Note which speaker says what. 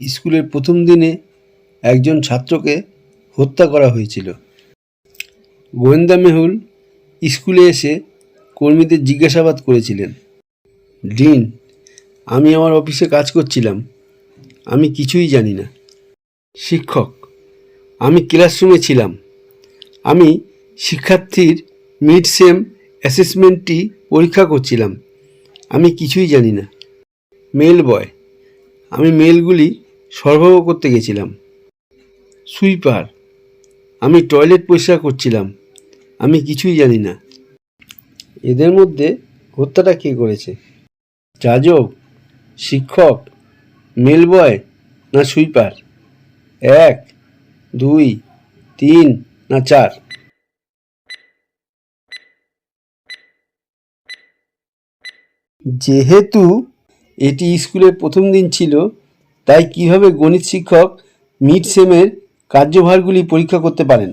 Speaker 1: স্কুলের প্রথম দিনে একজন ছাত্রকে হত্যা করা হয়েছিল। গোয়েন্দা মেহুল স্কুলে এসে কর্মীদের জিজ্ঞাসাবাদ করেছিলেন, ডিন, আমি আমার অফিসে কাজ করছিলাম। আমি কিছুই জানি না। শিক্ষক, আমি ক্লাসরুমে ছিলাম। আমি শিক্ষার্থীর মিড সেম অ্যাসেসমেন্টটি পরীক্ষা করছিলাম। আমি কিছুই জানি না। মেল বয়, আমি মেলগুলি সরবরাহ করতে গেছিলাম। সুইপার, আমি টয়লেট পরিষ্কার করছিলাম। আমি কিছুই জানি না। এদের মধ্যে হত্যাটা কে করেছে? যাজক, শিক্ষক মেল বয় না সুইপার? এক, দুই, তিন না চার? যেহেতু এটি স্কুলের প্রথম দিন ছিল তাই কীভাবে গণিত শিক্ষক মিড সেমের কার্যভারগুলি পরীক্ষা করতে পারেন?